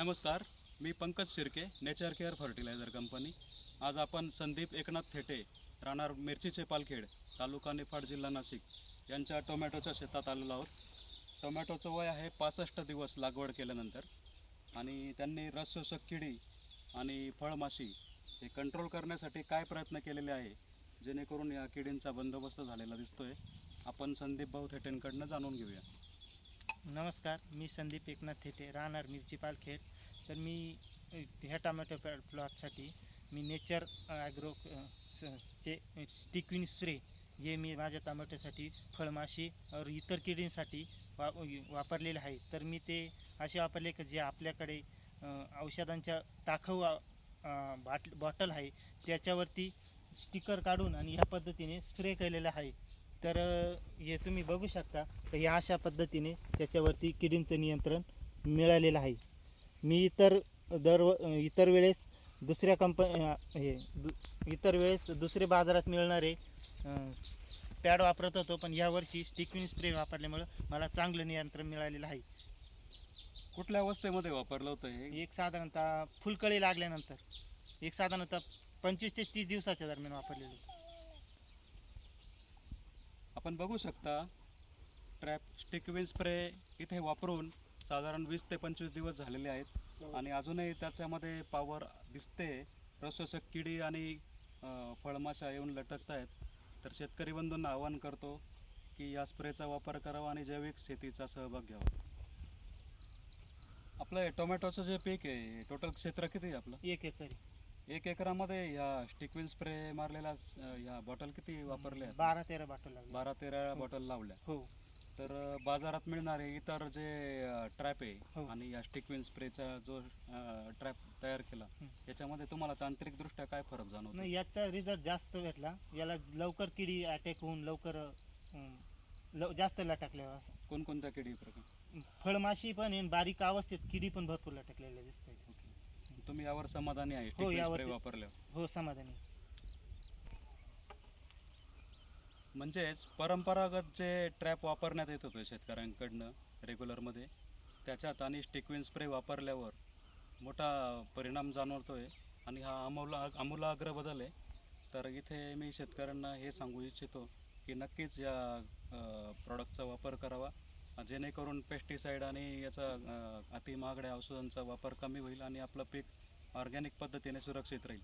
नमस्कार मी Pankaj Shirke nature care fertiliser company आज आपण संदीप एकनाथ थेटे राहणार मिरचीचे पालखेड तालुका निफाड जिल्हा नाशिक यांच्या टोमॅटोच्या शेतात आलेलो आहोत. टोमॅटोचं वय आहे पासष्ट दिवस लागवड केल्यानंतर आणि त्यांनी रस शोषक किडी आणि फळमाशी हे कंट्रोल करण्यासाठी काय प्रयत्न केलेले आहे जेणेकरून या किडींचा बंदोबस्त झालेला दिसतोय. आपण संदीप भाऊ थेटेंकडनं जाणून घेऊया. नमस्कार मी संदीप एकनाथ थेटे राहणार मिरची पालखेड. तर मी ह्या टोमॅटो प्लॉटसाठी मी नेचर ॲग्रो स- चे स्टिक्विन स्प्रे हे मी माझ्या टोमॅटोसाठी फळमाशी और इतर किडींसाठी वा वापरलेले आहे तर मी ते असे वापरले की जे आपल्याकडे औषधांच्या टाखव बाट बॉटल आहे त्याच्यावरती स्टिकर काढून आणि ह्या पद्धतीने स्प्रे केलेलं आहे. तर हे तुम्ही बघू शकता तर ह्या अशा पद्धतीने त्याच्यावरती किडींचं नियंत्रण मिळालेलं आहे. मी इतर दर इतर वेळेस दुसऱ्या कंप हे दु इतर वेळेस दुसरे बाजारात मिळणारे पॅड वापरत होतो पण यावर्षी स्टिकविन स्प्रे वापरल्यामुळं मला चांगलं नियंत्रण मिळालेलं आहे. कुठल्या अवस्थेमध्ये वापरलं होतं हे? एक साधारणतः फुलकळी लागल्यानंतर एक साधारणतः पंचवीस ते तीस दिवसाच्या दरम्यान वापरलेलं होतं. आपण बघू शकता ट्रॅप स्टिकविन स्प्रे इथे वापरून साधारण वीस ते पंचवीस दिवस झालेले आहेत. आणि अजूनही त्याच्यामध्ये पावर दिसते. रसोषक किडी आणि फळमाशा येऊन लटकत आहेत तर शेतकरी बंधूंना आवाहन करतो की या स्प्रेचा वापर करावा आणि जैविक शेतीचा सहभाग घ्यावा. आपलं हे टोमॅटोचं जे पीक आहे टोटल क्षेत्र किती आहे आपलं? एक एकरी एक एकरामध्ये ह्या स्टिकविन स्प्रे मारलेला स- ह्या बॉटल किती वापरल्या? बारा तेरा बाटल लागले बारा तेरा हो. बॉटल लावल्या हो तर अ, बाजारात मिळणारे इतर जे ट्रॅप आहे हो. आणि या स्टिकविन स्प्रेचा जो ट्रॅप तयार केला. याच्यामध्ये तुम्हाला तांत्रिकदृष्ट्या काय फरक जाणवतो नाही याचा रिझल्ट जास्त भेटला याला लवकर किडी अटॅक होऊन लवकर अं, लव जास्त लटकल्या असं कोणकोणत्या किडी प्रकार फळमाशी पण आहे आणि बारीक अवस्थेत किडी पण भरपूर लटकलेल्या दिसत तुम्ही यावर समाधानी आहे स्प्रे यावरती- वापरल्यावर. हो समाधानी. म्हणजेच परंपरागत जे ट्रॅप वापरण्यात येत होतं शेतकऱ्यांकडनं रेग्युलरमध्ये त्याच्यात आणि स्टिकविन स्प्रे वापरल्यावर मोठा परिणाम जाणवतोय आणि हा अमूला आमूलाग्र बदल आहे तर इथे मी शेतकऱ्यांना हे सांगू इच्छितो की नक्कीच या प्रॉडक्टचा वापर करावा. जेणेकरून पेस्टिसाईड आणि याचा अति महागड्या औषधांचा वापर कमी होईल आणि आपलं पीक ऑर्गॅनिक पद्धतीने सुरक्षित राहील.